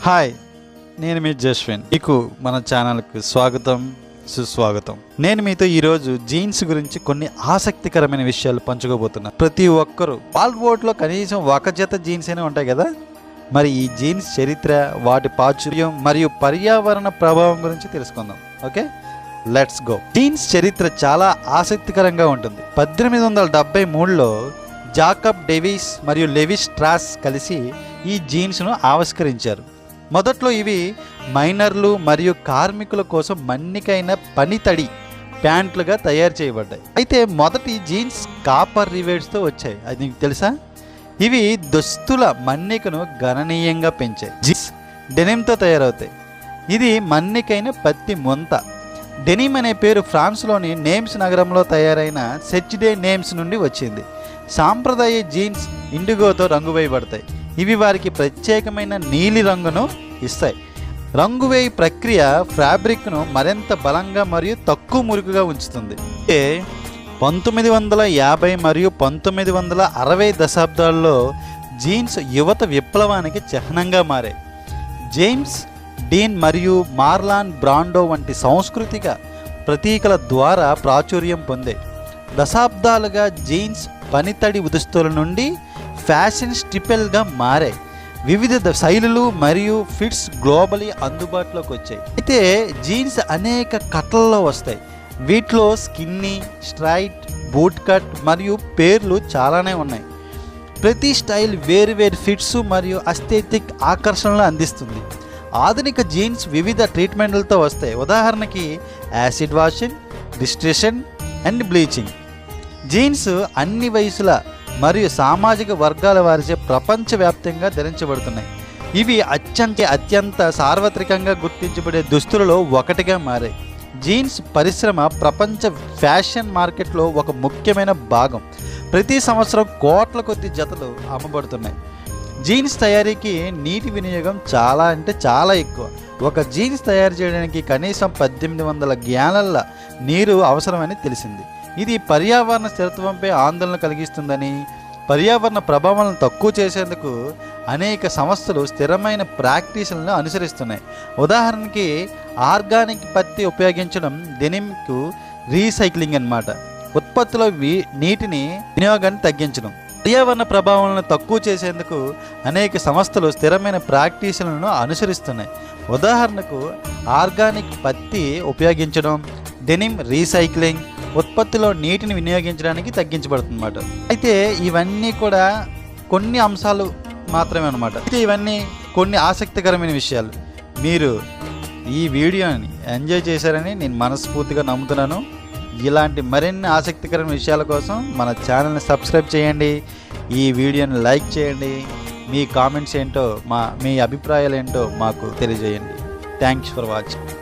Hi నేను మీ జస్విన్. మీకు మన ఛానల్కు స్వాగతం సుస్వాగతం. నేను మీతో ఈరోజు జీన్స్ గురించి కొన్ని ఆసక్తికరమైన విషయాలు పంచుకోబోతున్నా. ప్రతి ఒక్కరూ పాల్బోట్లో కనీసం ఒక జత జీన్స్ అయినా ఉంటాయి కదా? మరి ఈ జీన్స్ చరిత్ర వాటి ప్రాచుర్యం మరియు పర్యావరణ ప్రభావం గురించి తెలుసుకుందాం. ఓకే? Let's go. జీన్స్ చరిత్ర చాలా ఆసక్తికరంగా ఉంటుంది. పద్దెనిమిది వందల డెబ్బై మూడులో జాకబ్ డేవిస్ మరియు లెవిస్ స్ట్రాస్ కలిసి ఈ జీన్స్ను ఆవిష్కరించారు. మొదట్లో ఇవి మైనర్లు మరియు కార్మికుల కోసం మన్నికైన పనితడి ప్యాంట్లుగా తయారు చేయబడ్డాయి. అయితే మొదటి జీన్స్ కాపర్ రివేట్స్తో వచ్చాయి. అది నీకు తెలుసా? ఇవి దుస్తుల మన్నికను గణనీయంగా పెంచాయి. జీన్స్ డెనిమ్తో తయారవుతాయి. ఇది మన్నికైన పత్తి ముంత. డెనిమ్ అనే పేరు ఫ్రాన్స్లోని నేమ్స్ నగరంలో తయారైన సెచ్డే నేమ్స్ నుండి వచ్చింది. సాంప్రదాయ జీన్స్ ఇండిగోతో రంగు వేయబడతాయి ఇవి వారికి ప్రత్యేకమైన నీలి రంగును ఇస్తాయి. రంగు వేయి ప్రక్రియ ఫ్యాబ్రిక్ను మరింత బలంగా మరియు తక్కువ మురుకుగా ఉంచుతుంది. అయితే పంతొమ్మిది వందల యాభై మరియు పంతొమ్మిది వందల అరవై దశాబ్దాల్లో జీన్స్ యువత విప్లవానికి చిహ్నంగా మారాయి. జేమ్స్ డీన్ మరియు మార్లాన్ బ్రాండో వంటి సాంస్కృతిక ప్రతీకల ద్వారా ప్రాచుర్యం పొందాయి. దశాబ్దాలుగా జీన్స్ పనితడి ఉదుస్తుల నుండి ఫ్యాషన్ స్టిపెల్గా మారాయి. వివిధ శైలులు మరియు ఫిట్స్ గ్లోబలీ అందుబాటులోకి వచ్చాయి. అయితే జీన్స్ అనేక కట్లలో వస్తాయి. వీటిలో స్కిన్నీ స్ట్రైట్ బూట్ కట్ మరియు పేర్లు చాలానే ఉన్నాయి. ప్రతి స్టైల్ వేరు వేరు ఫిట్స్ మరియు అస్థెటిక్ ఆకర్షణలు అందిస్తుంది. ఆధునిక జీన్స్ వివిధ ట్రీట్మెంట్లతో వస్తాయి. ఉదాహరణకి యాసిడ్ వాషింగ్ డిస్ట్రిషన్ అండ్ బ్లీచింగ్. జీన్స్ అన్ని వయసుల మరియు సామాజిక వర్గాల వారిచే ప్రపంచవ్యాప్తంగా ధరించబడుతున్నాయి. ఇవి అత్యంత అత్యంత సార్వత్రికంగా గుర్తించబడే దుస్తులలో ఒకటిగా మారాయి. జీన్స్ పరిశ్రమ ప్రపంచ ఫ్యాషన్ మార్కెట్లో ఒక ముఖ్యమైన భాగం. ప్రతి సంవత్సరం కోట్ల కొద్ది జతలు అమ్మబడుతున్నాయి. జీన్స్ తయారీకి నీటి వినియోగం చాలా అంటే చాలా ఎక్కువ. ఒక జీన్స్ తయారు చేయడానికి కనీసం పద్దెనిమిది వందల గ్యాలన్ల నీరు అవసరమని తెలిసింది. ఇది పర్యావరణ స్థిరత్వంపై ఆందోళన కలిగిస్తుందని పర్యావరణ ప్రభావాలను తక్కువ చేసేందుకు అనేక సంస్థలు స్థిరమైన ప్రాక్టీసులను అనుసరిస్తున్నాయి. ఉదాహరణకి ఆర్గానిక్ పత్తి ఉపయోగించడం డెనిమ్కు రీసైక్లింగ్ అన్నమాట. ఉత్పత్తిలో నీటిని వినియోగాన్ని తగ్గించడం. పర్యావరణ ప్రభావాలను తక్కువ చేసేందుకు అనేక సంస్థలు స్థిరమైన ప్రాక్టీసులను అనుసరిస్తున్నాయి. ఉదాహరణకు ఆర్గానిక్ పత్తి ఉపయోగించడం డెనిమ్ రీసైక్లింగ్ ఉత్పత్తిలో నీటిని వినియోగించడానికి తగ్గించబడుతుందన్నమాట. అయితే ఇవన్నీ కూడా కొన్ని అంశాలు మాత్రమే అనమాట అయితే ఇవన్నీ కొన్ని ఆసక్తికరమైన విషయాలు. మీరు ఈ వీడియోని ఎంజాయ్ చేశారని నేను మనస్ఫూర్తిగా నమ్ముతున్నాను. ఇలాంటి మరిన్ని ఆసక్తికరమైన విషయాల కోసం మన ఛానల్ని సబ్స్క్రైబ్ చేయండి. ఈ వీడియోని లైక్ చేయండి. మీ కామెంట్స్ ఏంటో మా మీ అభిప్రాయాలు ఏంటో మాకు తెలియజేయండి. Thanks for watching.